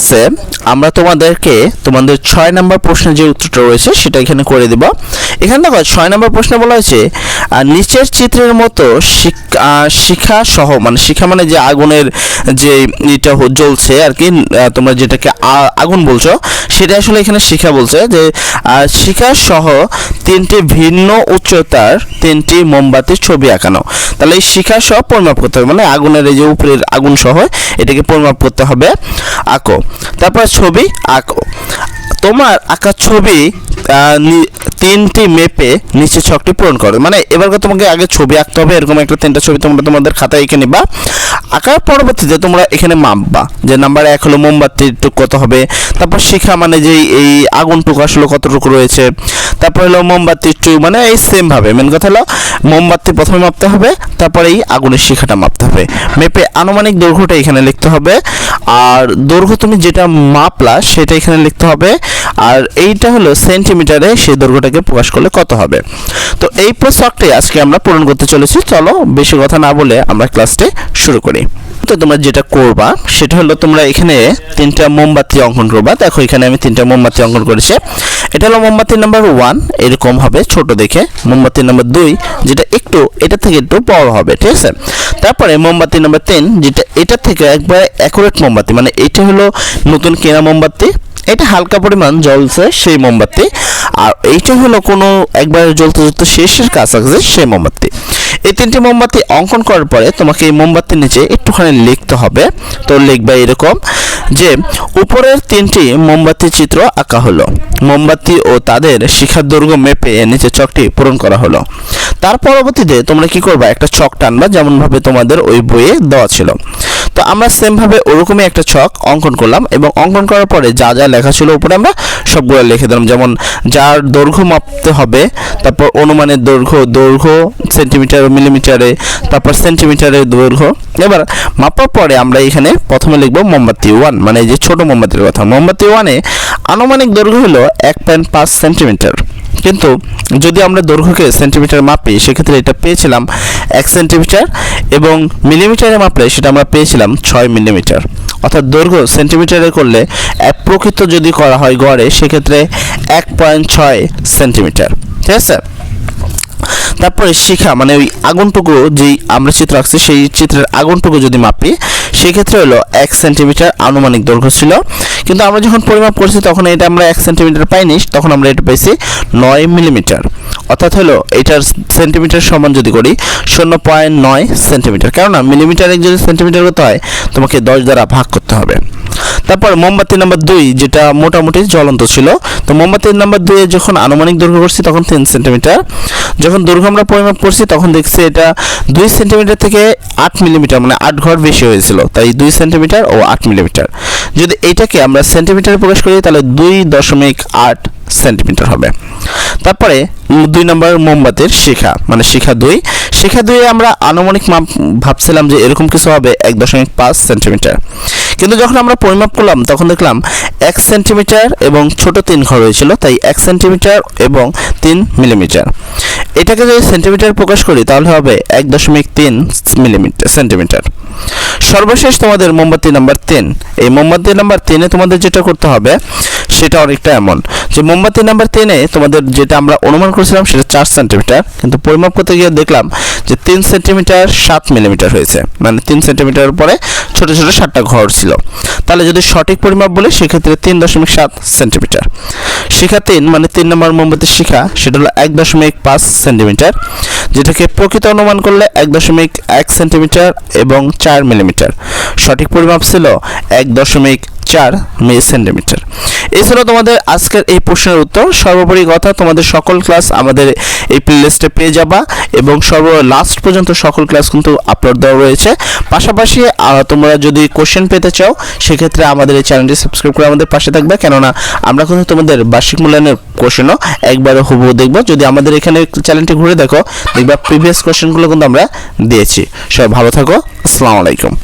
আছে, আমরা তোমাদেরকে তোমাদের ছয় নম্বর প্রশ্নের যে উত্তরটা রয়েছে সেটা এখানে করে দেব। এখানে দেখো, ছয় নম্বর প্রশ্নে বলা হয়েছে নিচের চিত্রের মতো শিখা সহ মানে শিখা মানে যে আগুনের যে এটা জ্বলছে আর কি তোমরা যেটাকে আগুন বলছো, সেটা আসলে এখানে শিখা বলছে যে শিখা সহ তিনটি ভিন্ন উচ্চতার তিনটি মোমবাতির ছবি আঁকানো। তাহলে এই শিখা সহ পরিমাপ করতে হবে। মানে আগুনের এই যে উপরের আগুন সহ এটাকে পরিমাপ করতে হবে। আঁকো। তারপর ছবি আঁকো। তোমার আঁকা ছবি তিনটি মেপে নিচে ছকটি পূরণ করো। মানে এবার তোমাকে আগে ছবি আঁকতে হবে। এরকম একটা তিনটা ছবি তোমরা তোমাদের খাতায় এঁকে নিবা। আঁকার পরবর্তীতে তোমরা এখানে মাপবা যে নাম্বার এক হলো মোমবাতির টুক কত হবে। তারপর শিখা মানে যে এই আগুন আগুনটুকু আসলে কতটুকু রয়েছে। তারপর হলো মোমবাতির টু মানে এই সেম ভাবে মেন কথা হলো মোমবাতি প্রথমে মাপতে হবে, তারপরে এই আগুনের শিখাটা মাপতে হবে। মেপে আনুমানিক দৈর্ঘ্যটা এখানে লিখতে হবে, আর দৈর্ঘ্য তুমি যেটা মাপলা সেটা এখানে লিখতে হবে, আর এইটা হলো সেন্টিমিটারে সেই দৈর্ঘ্যটাকে প্রকাশ করলে কত হবে। তো এই প্রশ্নটি আজকে আমরা পূরণ করতে চলেছি, চলো বেশি কথা না বলে আমরা ক্লাসটি শুরু করি। তো তোমরা যেটা করবা, সেটা হলো তোমরা এখানে তিনটা মোমবাতি অঙ্কন করবা। দেখো, এখানে আমি তিনটা মোমবাতি অঙ্কন করেছি। এটা হলো মোমবাতি নাম্বার ওয়ান এরকম হবে ছোট দেখে। মোমবাতি নাম্বার দুই, যেটা একটু, এটা থেকে একটু বড় হবে, ঠিক আছে? তারপরে মোমবাতি নাম্বার তিন, যেটা এটা থেকে একবারে অ্যাকুরেট মোমবাতি মানে এটা হলো নতুন কেনা মোমবাতি। এটা হালকা পরিমাণ জ্বলছে সেই মোমবাতি। আর এইটা হলো কোনো একবার জ্বলতে জ্বলতে শেষের কাছাকাছি সেই মোমবাতি। এই তিনটি মোমবাতি অঙ্কন করার পরে তোমাকে এই মোমবাতির নিচে একটুখানি লিখতে হবে। তো লিখবে এরকম যে, উপরের তিনটি মোমবাতি চিত্র আঁকা হলো। মোমবাতি ও তাদের শিখার দুর্গ মেপে নিচে চকটি পূরণ করা হলো। তার পরবর্তীতে তোমরা কি করবা? একটা চক টানবা, যেমনভাবে তোমাদের ওই বইয়ে দেওয়া ছিল। তো আমরা সেমভাবে ওরকমই একটা ছক অঙ্কন করলাম এবং অঙ্কন করার পরে যা যা লেখা ছিল উপরে আমরা সবগুলো লিখে দিলাম। যেমন যার দৈর্ঘ্য মাপতে হবে, তারপর অনুমানের দৈর্ঘ্য দৈর্ঘ্য সেন্টিমিটার মিলিমিটারে তারপর সেন্টিমিটারের দৈর্ঘ্য। এবার মাপার পরে আমরা এখানে প্রথমে লিখব মোমবাতি ওয়ান মানে যে ছোট মোমবাতির কথা। মোমবাতি ওয়ানে আনুমানিক দৈর্ঘ্য হলো এক পয়েন্ট পাঁচ সেন্টিমিটার কিন্তু যদি আমরা দৈর্ঘ্যকে সেন্টিমিটার মাপি, সেক্ষেত্রে এটা পেয়েছিলাম এক সেন্টিমিটার এবং মিলিমিটারে মাপলে সেটা আমরা পেয়েছিলাম ছয় মিলিমিটার অর্থাৎ দৈর্ঘ্য সেন্টিমিটারে করলে এক প্রকৃত যদি করা হয় গড়ে, সেক্ষেত্রে এক পয়েন্ট ছয় সেন্টিমিটার ঠিক আছে? তারপরে শিখা মানে ওই আগুনটুকু যেই আমরা চিত্র আঁকছি, সেই চিত্রের আগুনটুকু যদি মাপি সেই ক্ষেত্রে হলো এক সেন্টিমিটার আনুমানিক দৈর্ঘ্য ছিল। কিন্তু আমরা যখন পরিমাপ করছি, তখন এটা আমরা এক সেন্টিমিটার পাইনি, তখন আমরা এটা পাইছি নয় মিলিমিটার। অর্থাৎ হলো এটার সেন্টিমিটার সমান যদি করি, শূন্য পয়েন্ট নয় সেন্টিমিটার। কেননা মিলিমিটারে যদি সেন্টিমিটার করতে হয়, তোমাকে দশ দ্বারা ভাগ করতে হবে। তারপর মোমবাতি নাম্বার দুই, যেটা মোটামুটি জ্বলন্ত ছিল। তো মোমবাতি নাম্বার দুইয়ে যখন আনুমানিক দৈর্ঘ্য করছি, তখন তিন সেন্টিমিটার। যখন দৈর্ঘ্য আমরা পরিমাপ করছি, তখন দেখছি এটা দুই সেন্টিমিটার থেকে আট মিলিমিটার মানে আট ঘর বেশি হয়েছিল। তাই দুই সেন্টিমিটার ও আট মিলিমিটার। যদি এইটাকে আমরা সেন্টিমিটারে প্রকাশ করি, তাহলে দুই দশমিক আট সেন্টিমিটার হবে। তারপরে দুই নম্বর মোমবাতির শিখা মানে শিখা দুই। শিখা দুইয়ে আমরা আনুমানিক মাপ ভাবছিলাম যে এরকম কিছু হবে, এক দশমিক পাঁচ সেন্টিমিটার। কিন্তু যখন আমরা পরিমাপ করলাম, তখন দেখলাম এক সেন্টিমিটার এবং ছোট তিন ঘর হয়েছিল তাই এক সেন্টিমিটার এবং তিন মিলিমিটার এটাকে যদি সেন্টিমিটার প্রকাশ করি, তাহলে হবে এক দশমিক তিন মিলিমিটার সেন্টিমিটার সর্বশেষ তোমাদের মোমবাতি নাম্বার তিন। এই মোমবাতি নাম্বার তিনে তোমাদের যেটা করতে হবে, সেটা অনেকটা এমন যে মোমবাতি নাম্বার তিনে তোমাদের যেটা আমরা অনুমান করেছিলাম, সেটা চার সেন্টিমিটার কিন্তু পরিমাপ করতে গিয়ে দেখলাম যে তিন সেন্টিমিটার সাত মিলিমিটার হয়েছে। মানে তিন সেন্টিমিটার পরে ছোট ছোট সাতটা ঘর ছিল। তাহলে যদি সঠিক পরিমাপ বলি, সেক্ষেত্রে তিন দশমিক সাত সেন্টিমিটার। শিখা তিন মানে তিন নম্বর মোমবাতির শিখা, সেটা হলো এক দশমিক পাঁচ সেন্টিমিটার, যেটাকে প্রকৃত অনুমান করলে এক দশমিক এক সেন্টিমিটার এবং চার মিলিমিটার। সঠিক পরিমাপ ছিল এক দশমিক চার সেন্টিমিটার ছিল তোমাদের আজকের এই প্রশ্নের উত্তর। সর্বোপরি কথা, তোমাদের সকল ক্লাস আমাদের এই প্লেলিস্টে পেয়ে যাবা এবং সর্ব লাস্ট পর্যন্ত সকল ক্লাস কিন্তু আপলোড দেওয়া রয়েছে। পাশাপাশি তোমরা যদি কোশ্চেন পেতে চাও, সেক্ষেত্রে আমাদের এই চ্যানেলটি সাবস্ক্রাইব করে আমাদের পাশে থাকবে। কেননা, আমরা কিন্তু তোমাদের বার্ষিক মূল্যায়নের কোশ্চেনও একবারে হুবহু দেখব। যদি আমাদের এখানে চ্যানেলটি ঘুরে দেখো, দেখবা প্রিভিয়াস কোশ্চেনগুলো কিন্তু আমরা দিয়েছি। সবাই ভালো থাকো। আসসালামু আলাইকুম।